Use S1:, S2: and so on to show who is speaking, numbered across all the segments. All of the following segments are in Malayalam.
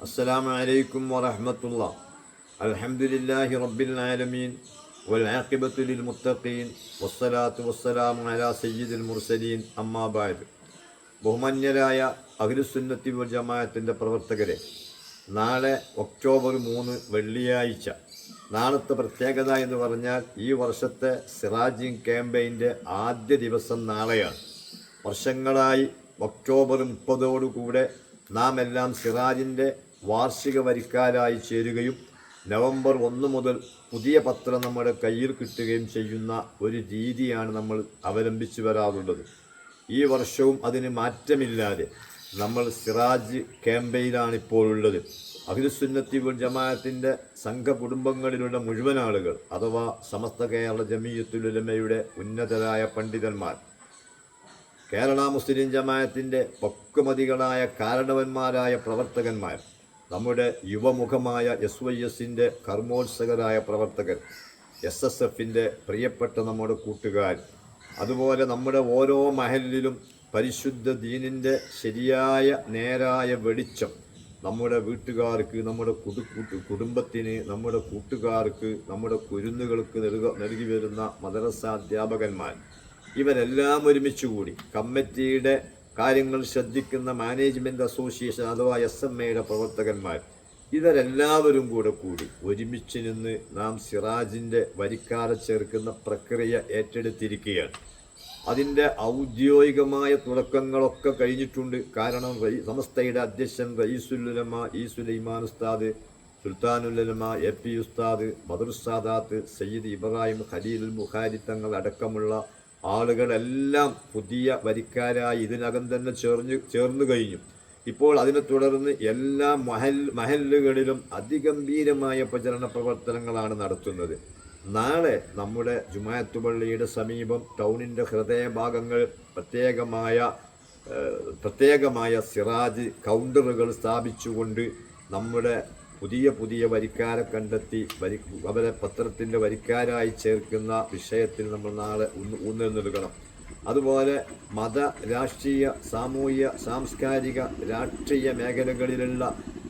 S1: السلام عليكم ورحمة الله الحمد لله رب العالمين والعاقبة للمتقين والصلاة والسلام على سيد المرسلين أما بعد ബഹുമാന്യരായ അഖിലുസുന്നത്തി വൽ ജമാഅത്തിൻ്റെ പ്രവർത്തകരെ നാളെ ഒക്ടോബർ മൂന്ന് വെള്ളിയാഴ്ച നാളത്തെ പ്രത്യേകത എന്ന് പറഞ്ഞാൽ ഈ വർഷത്തെ സിറാജിങ് ക്യാമ്പയിൻ്റെ ആദ്യ ദിവസം നാളെയാണ് വർഷങ്ങളായി ഒക്ടോബർ മുപ്പതോടുകൂടെ നാം എല്ലാം സിറാജിൻ്റെ വാർഷിക വരിക്കാരായി ചേരുകയും നവംബർ ഒന്ന് മുതൽ പുതിയ പത്രം നമ്മുടെ കയ്യിൽ കിട്ടുകയും ചെയ്യുന്ന ഒരു രീതിയാണ് നമ്മൾ അവലംബിച്ചു വരാറുള്ളത്. ഈ വർഷവും അതിന് മാറ്റമില്ലാതെ നമ്മൾ സിറാജ് ക്യാമ്പയിലാണ് ഇപ്പോൾ ഉള്ളത്. അഖിലുസുന്നത്തി വൽ ജമാഅത്തിന്റെ സംഘ കുടുംബങ്ങളിലുള്ള മുഴുവൻ ആളുകൾ അഥവാ സമസ്ത കേരള ജമീയത്തുലുലമയുടെ ഉന്നതരായ പണ്ഡിതന്മാർ കേരള മുസ്ലിം ജമാഅത്തിന്റെ പക്വമതികളായ കാരണവന്മാരായ പ്രവർത്തകന്മാർ നമ്മുടെ യുവമുഖമായ എസ് വൈ എസിന്റെ കർമ്മോത്സകരായ പ്രവർത്തകർ എസ് എസ് എഫിന്റെ പ്രിയപ്പെട്ട നമ്മുടെ കൂട്ടുകാർ അതുപോലെ നമ്മുടെ ഓരോ മഹലിലും പരിശുദ്ധ ദീനിന്റെ ശരിയായ നേരായ വെളിച്ചം നമ്മുടെ വീട്ടുകാർക്ക് നമ്മുടെ കുടു കുടുംബത്തിന് നമ്മുടെ കൂട്ടുകാർക്ക് നമ്മുടെ കുരുന്നുകൾക്ക് നൽക നൽകി വരുന്ന മദ്രസാധ്യാപകന്മാർ. ഇവരെല്ലാം ഒരുമിച്ച് കൂടി കമ്മിറ്റിയുടെ കാര്യങ്ങൾ ശ്രദ്ധിക്കുന്ന മാനേജ്മെന്റ് അസോസിയേഷൻ അഥവാ എസ് എം എയുടെ പ്രവർത്തകന്മാർ ഇവരെല്ലാവരും കൂടെ കൂടി ഒരുമിച്ച് നിന്ന് നാം സിറാജിന്റെ വരിക്കാരെ ചേർക്കുന്ന പ്രക്രിയ ഏറ്റെടുത്തിരിക്കുകയാണ്. അതിന്റെ ഔദ്യോഗികമായ തുടക്കങ്ങളൊക്കെ കഴിഞ്ഞിട്ടുണ്ട്. കാരണം സമസ്തയുടെ അധ്യക്ഷൻ റയീസുലുലമ ഇ സുലൈമാൻ ഉസ്താദ് സുൽത്താനുലമ എ പി ഉസ്താദ് ബദർ സാദാത്ത് സയ്യിദ് ഇബ്രാഹിം ഖലീൽ ബുഖാരി തങ്ങൾ അടക്കമുള്ള ആളുകളെല്ലാം പുതിയ വരിക്കാരായി ഇതിനകം തന്നെ ചേർന്ന് ചേർന്നു കഴിഞ്ഞു. ഇപ്പോൾ അതിനെ തുടർന്ന് എല്ലാ മഹൽ മഹല്ലുകളിലും അതിഗംഭീരമായ പ്രചരണ പ്രവർത്തനങ്ങളാണ് നടത്തുന്നത്. നാളെ നമ്മുടെ ജുമായത്ത് പള്ളിയുടെ സമീപം ടൗണിന്റെ ഹൃദയഭാഗങ്ങൾ പ്രത്യേകമായ പ്രത്യേകമായ സിറാജ് കൗണ്ടറുകൾ സ്ഥാപിച്ചുകൊണ്ട് നമ്മുടെ പുതിയ പുതിയ വരിക്കാരെ കണ്ടെത്തി വരി അവരെ പത്രത്തിന്റെ വരിക്കാരായി ചേർക്കുന്ന വിഷയത്തിൽ നമ്മൾ നാളെ ഊന്ന് ഊന്നൽ നൽകണം അതുപോലെ മത രാഷ്ട്രീയ സാമൂഹ്യ സാംസ്കാരിക രാഷ്ട്രീയ മേഖലകളിലുള്ള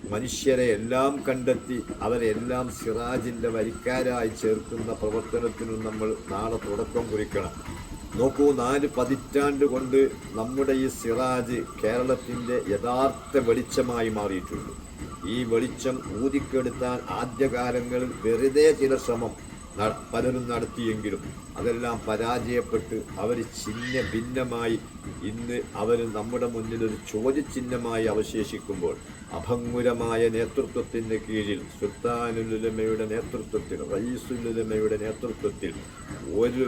S1: മനുഷ്യരെ എല്ലാം കണ്ടെത്തി അവരെല്ലാം സിറാജിന്റെ വരിക്കാരായി ചേർക്കുന്ന പ്രവർത്തനത്തിനും നമ്മൾ നാളെ തുടക്കം കുറിക്കണം. നോക്കൂ നാല് പതിറ്റാണ്ട് കൊണ്ട് നമ്മുടെ ഈ സിറാജ് കേരളത്തിന്റെ യഥാർത്ഥ വെളിച്ചമായി മാറിയിട്ടുണ്ട്. ഈ വെളിച്ചം ഊതിക്കെടുത്താൻ ആദ്യകാലങ്ങളിൽ വെറുതെ ചില ശ്രമം പലരും നടത്തിയെങ്കിലും അതെല്ലാം പരാജയപ്പെട്ട് അവർ ചിഹ്ന ഭിന്നമായി ഇന്ന് അവർ നമ്മുടെ മുന്നിൽ ഒരു ചോദ്യചിഹ്നമായി അവശേഷിക്കുമ്പോൾ അഭംഗുരമായ നേതൃത്വത്തിന്റെ കീഴിൽ സുൽത്താനുലുലമയുടെ നേതൃത്വത്തിൽ റയീസുലുലമയുടെ നേതൃത്വത്തിൽ ഒരു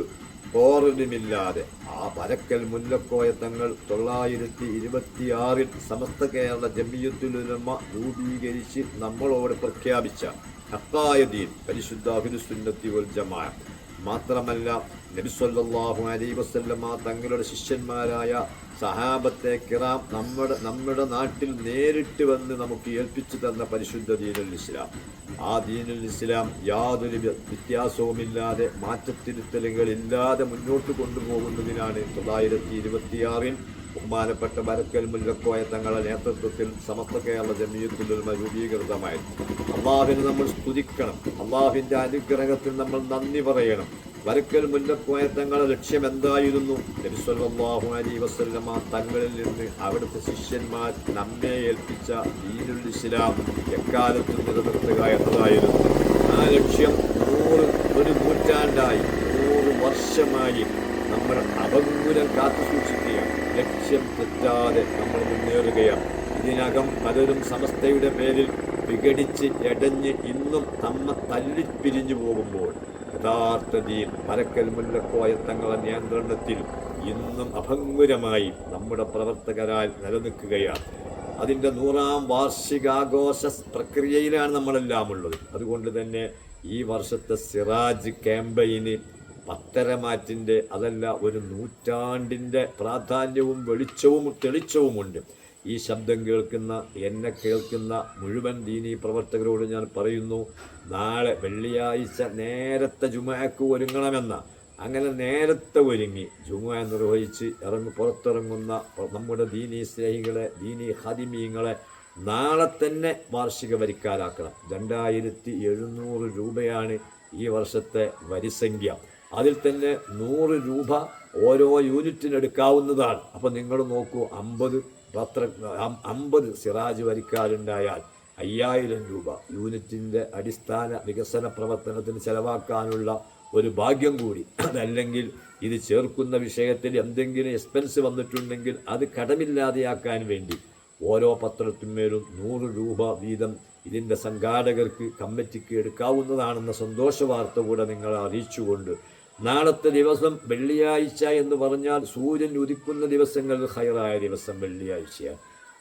S1: പോറലുമില്ലാതെ ആ പരക്കൽ മുല്ലക്കോയ തങ്ങൾ തൊള്ളായിരത്തി ഇരുപത്തിയാറിൽ സമസ്ത കേരള ജമിയത്തുലുലമ രൂപീകരിച്ച് നമ്മളോട് പ്രഖ്യാപിച്ച ഹത്തായ ദീൻ പരിശുദ്ധ അഹിലുസുന്നത്തി വൽ ജമാ മാത്രമല്ല നബിസ്വല്ലാഹു അലൈ വസല്ലമ തങ്ങളുടെ ശിഷ്യന്മാരായ സഹാബത്തെ കിറാം നമ്മുടെ നമ്മുടെ നാട്ടിൽ നേരിട്ട് വന്ന് നമുക്ക് ഏൽപ്പിച്ചു തന്ന പരിശുദ്ധ ദീനുൽ ഇസ്ലാം. ആ ദീനുൽ ഇസ്ലാം യാതൊരു വ്യ- വ്യത്യാസവുമില്ലാതെ മാറ്റത്തിരുത്തലുകളില്ലാതെ മുന്നോട്ട് കൊണ്ടുപോകുന്നതിനാണ് തൊള്ളായിരത്തി ഇരുപത്തിയാറിൽ ബഹുമാനപ്പെട്ട ബരക്കൽ മുല്ലക്കോയ തങ്ങളുടെ നേതൃത്വത്തിൽ സമസ്ത കേരള ജമീയത്തിലൊരുമ രൂപീകൃതമായത് അള്ളാഹിനെ നമ്മൾ സ്തുതിക്കണം. അള്ളാഹിന്റെ അനുഗ്രഹത്തിൽ നമ്മൾ നന്ദി പറയണം. വരക്കൽ മുല്ലക്കോയ തങ്ങളുടെ ലക്ഷ്യം എന്തായിരുന്നു? നബിസ്വല്ലാഹു അലി വസല്ലമ തങ്ങളിൽ നിന്ന് അവിടുത്തെ ശിഷ്യന്മാർ നമ്മെ ഏൽപ്പിച്ച ദീനുൽ ഇസ്ലാം എക്കാലത്തും നിലനിർത്തുക എന്നതായിരുന്നു. ആ ലക്ഷ്യം നൂറ് ഒരു നൂറ്റാണ്ടായി നൂറ് വർഷമായി നമ്മൾ അഭംഗുരം കാത്തു സൂക്ഷിക്കുകയാണ് ലക്ഷ്യം തെറ്റാതെ നമ്മൾ മുന്നേറുകയാണ്. ഇതിനകം പലരും സമസ്തയുടെ പേരിൽ വിഘടിച്ച് എടഞ്ഞ് ഇന്നും തമ്മ തല്ലിപ്പിരിഞ്ഞു പോകുമ്പോൾ യഥാർത്ഥ ദീൻ പരക്കൽ മുല്ലക്കോയ തങ്ങളുടെ നിയന്ത്രണത്തിൽ ഇന്നും അഭംഗുരമായി നമ്മുടെ പ്രവർത്തകരാൽ നിലനിൽക്കുകയാണ്. അതിന്റെ നൂറാം വാർഷികാഘോഷ പ്രക്രിയയിലാണ് നമ്മളെല്ലാം ഉള്ളത്. അതുകൊണ്ട് തന്നെ ഈ വർഷത്തെ സിറാജ് ക്യാമ്പയിന് പത്തരമാറ്റിന്റെ അതല്ല ഒരു നൂറ്റാണ്ടിന്റെ പ്രാധാന്യവും വെളിച്ചവും തെളിച്ചവുമുണ്ട്. ഈ ശബ്ദം കേൾക്കുന്ന എന്നെ കേൾക്കുന്ന മുഴുവൻ ദീനി പ്രവർത്തകരോട് ഞാൻ പറയുന്നു നാളെ വെള്ളിയാഴ്ച നേരത്തെ ജുമാക്ക് ഒരുങ്ങണമെന്ന. അങ്ങനെ നേരത്തെ ഒരുങ്ങി ജുമ നിർവഹിച്ച് ഇറങ്ങി പുറത്തിറങ്ങുന്ന നമ്മുടെ ദീനി സ്നേഹികളെ ദീനി ഹദിമീങ്ങളെ നാളെ തന്നെ വാർഷിക വരിക്കാരാക്കണം. രണ്ടായിരത്തി എഴുന്നൂറ് രൂപയാണ് ഈ വർഷത്തെ വരിസംഖ്യ. അതിൽ തന്നെ നൂറ് രൂപ ഓരോ യൂണിറ്റിന് എടുക്കാവുന്നതാണ് അപ്പം നിങ്ങൾ നോക്കൂ അമ്പത് പത്ര അമ്പത് സിറാജ് വരിക്കാരുണ്ടായാൽ അയ്യായിരം രൂപ യൂണിറ്റിന്റെ അടിസ്ഥാന വികസന പ്രവർത്തനത്തിന് ചെലവാക്കാനുള്ള ഒരു ഭാഗ്യം കൂടി. അതല്ലെങ്കിൽ ഇത് ചേർക്കുന്ന വിഷയത്തിൽ എന്തെങ്കിലും എക്സ്പെൻസ് വന്നിട്ടുണ്ടെങ്കിൽ അത് കടമില്ലാതെയാക്കാൻ വേണ്ടി ഓരോ പത്രത്തിന്മേലും നൂറ് രൂപ വീതം ഇതിന്റെ സംഘാടകർക്ക് കമ്മിറ്റിക്ക് എടുക്കാവുന്നതാണെന്ന സന്തോഷ വാർത്ത കൂടെ നിങ്ങളെ അറിയിച്ചുകൊണ്ട് നാളത്തെ ദിവസം വെള്ളിയാഴ്ച എന്ന് പറഞ്ഞാൽ സൂര്യൻ ഉദിക്കുന്ന ദിവസങ്ങൾ ഹൈറായ ദിവസം വെള്ളിയാഴ്ചയാണ്.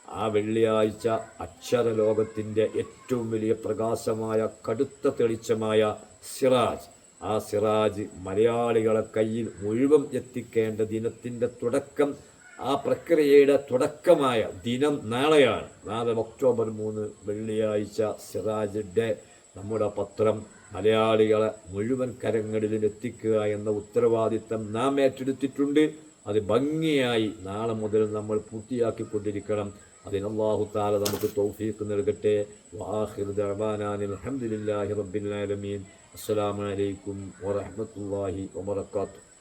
S1: ആ വെള്ളിയാഴ്ച അക്ഷര ലോകത്തിന്റെ ഏറ്റവും വലിയ പ്രകാശമായ കടുത്ത തെളിച്ചമായ സിറാജ്. ആ സിറാജ് മലയാളികളെ കയ്യിൽ മുഴുവൻ എത്തിക്കേണ്ട ദിനത്തിന്റെ തുടക്കം ആ പ്രക്രിയയുടെ തുടക്കമായ ദിനം നാളെയാണ്. നാളെ ഒക്ടോബർ മൂന്ന് വെള്ളിയാഴ്ച സിറാജ് ഡേ. നമ്മുടെ പത്രം മലയാളികളെ മുഴുവൻ കരങ്ങളിലും എത്തിക്കുക എന്ന ഉത്തരവാദിത്തം നാം ഏറ്റെടുത്തിട്ടുണ്ട്. അത് ഭംഗിയായി നാളെ മുതൽ നമ്മൾ പൂർത്തിയാക്കിക്കൊണ്ടിരിക്കണം. അതിന് അള്ളാഹു താല നമുക്ക് തൗഫീഖ് നൽകട്ടെ. വാഹിർ അസ്സലാമു അലൈക്കും വറഹ്മത്തുള്ളാഹി വബറകാതുഹു.